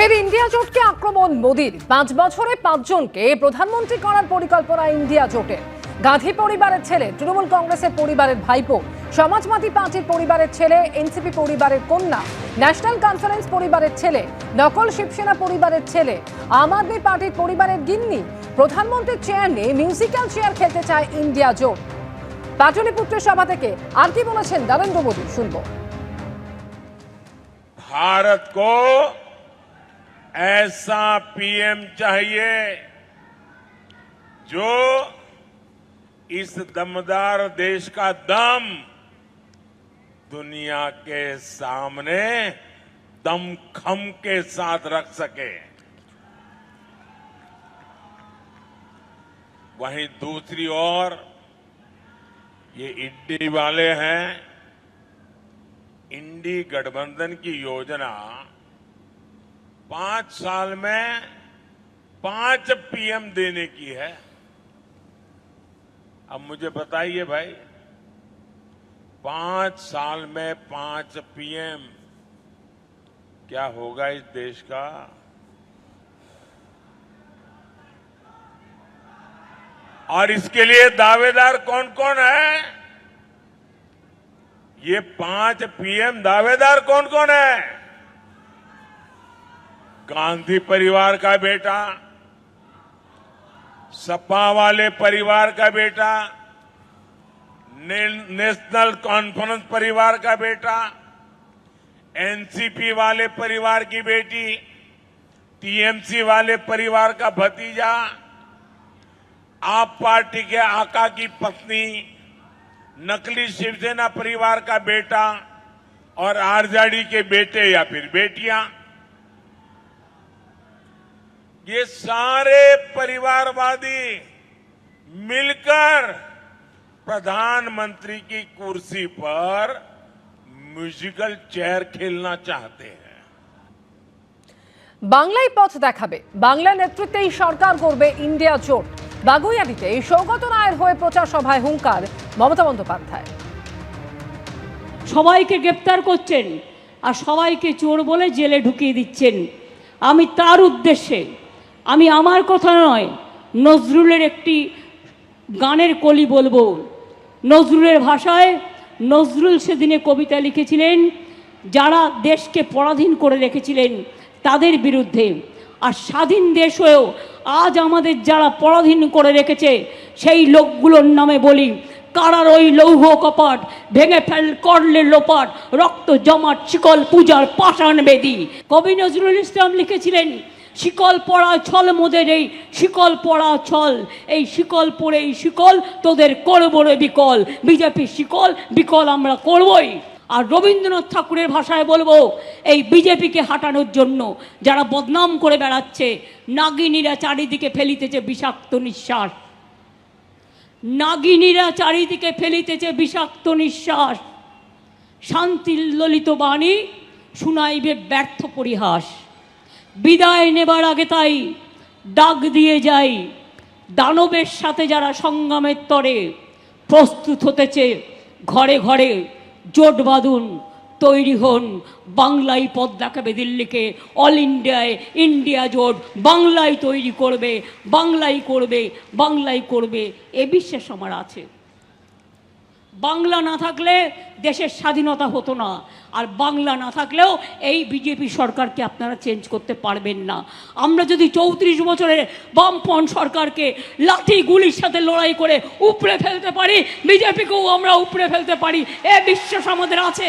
ফের ইন্ডিয়া জোটকে আক্রমণ, মোদির। পাঁচ বছরে পাঁচজনকে প্রধানমন্ত্রী করার পরিকল্পনা ইন্ডিয়া জোটের গান্ধী পরিবারের ছেলে, তৃণমূল কংগ্রেসের পরিবারের ভাইপো, সমাজবাদী পার্টির পরিবারের ছেলে, এনসিপি পরিবারের কন্যা, ন্যাশনাল কনফারেন্স পরিবারের ছেলে, নকল শিবসেনা পরিবারের ছেলে, আম আদমি পার্টির পরিবারের গিন্নি প্রধানমন্ত্রীর চেয়ার নিয়ে মিউজিক্যাল চেয়ার খেলতে চায় ইন্ডিয়া জোট। পাটলিপুত্রের সভা থেকে আর কি বলেছেন নরেন্দ্র মোদী? শুনব। ভারত কো ऐसा पीएम चाहिए जो इस दमदार देश का दम दुनिया के सामने दमखम के साथ रख सके। वहीं दूसरी ओर ये इड्डी वाले हैं इंडी गठबंधन की योजना पाँच साल में पाँच पीएम देने की है। अब मुझे बताइए भाई, पाँच साल में पाँच पीएम क्या होगा इस देश का? और इसके लिए दावेदार कौन कौन है? ये पाँच पीएम दावेदार कौन कौन है? गांधी परिवार का बेटा सपा वाले परिवार का बेटा ने, नेशनल कॉन्फ्रेंस परिवार का बेटा एनसीपी वाले परिवार की बेटी टीएमसी वाले परिवार का भतीजा आप पार्टी के आका की पत्नी नकली शिवसेना परिवार का बेटा और आरजेडी के बेटे या फिर बेटियाँ। ये सारे परिवारवादी मिलकर प्रधानमंत्री की कुर्सी पर म्यूजिकल चेयर खेलना चाहते हैं বাংলায় পথ দেখাবে বাংলা নেতৃত্বেই সরকার করবে ইন্ডিয়া জোট বাগুইয়াটিতে সৌগত রায়ের হয়ে প্রচার সভায় হুঙ্কার মমতা বন্দ্যোপাধ্যায় সবাইকে গ্রেপ্তার করছেন আর সবাইকে চোর বলে জেলে ঢুকিয়ে দিচ্ছেন আমি তার উদ্দেশ্যে আমি আমার কথা নয়, নজরুলের একটি গানের কলি বলব। নজরুলের ভাষায় নজরুল সেদিনে কবিতা লিখেছিলেন, যারা দেশকে পরাধীন করে রেখেছিলেন তাদের বিরুদ্ধে। আর স্বাধীন দেশ হয়েও আজ আমাদের যারা পরাধীন করে রেখেছে, সেই লোকগুলোর নামে বলি, কারার ওই লৌহ কপাট, ভেঙে ফেল করলে লোপাট, রক্ত জমাট, শিকল পূজার পাষাণ বেদি। কবি নজরুল ইসলাম লিখেছিলেন শিকল পড়া ছল মোদের এই শিকল পড়া ছল। এই শিকল পরে এই শিকল, তোদের করব রে বিকল। বিজেপি শিকল, বিকল আমরা করবই। আর রবীন্দ্রনাথ ঠাকুরের ভাষায় বলব, এই বিজেপিকে হাঁটানোর জন্য যারা বদনাম করে বেড়াচ্ছে, নাগিনীরা চারিদিকে ফেলিতেছে বিষাক্ত নিঃশ্বাস। নাগিনীরা চারিদিকে ফেলিতেছে বিষাক্ত নিঃশ্বাস। শান্তির ললিত বাণী শুনাইবে ব্যর্থ পরিহাস। বিদায় নেবার আগে তাই ডাক দিয়ে যাই। দানবের সাথে যারা সংগ্রামের তরে প্রস্তুত হতেছে, ঘরে ঘরে জোট বাঁধুন, তৈরি হন, বাংলায় পদ দেখাবে দিল্লিকে অল ইন্ডিয়ায় ইন্ডিয়া জোট, বাংলায় তৈরি করবে, বাংলায় করবে বাংলায় করবে, এ বিশ্বাস আমার আছে। বাংলা না থাকলে দেশের স্বাধীনতা হতো না। আর বাংলা না থাকলেও এই বিজেপি সরকারকে আপনারা চেঞ্জ করতে পারবেন না। আমরা যদি চৌত্রিশ বছরের বামপন সরকারকে লাঠি গুলির সাথে লড়াই করে উপড়ে ফেলতে পারি, বিজেপিকেও আমরা উপড়ে ফেলতে পারি। এ বিশ্বাস আমাদের আছে।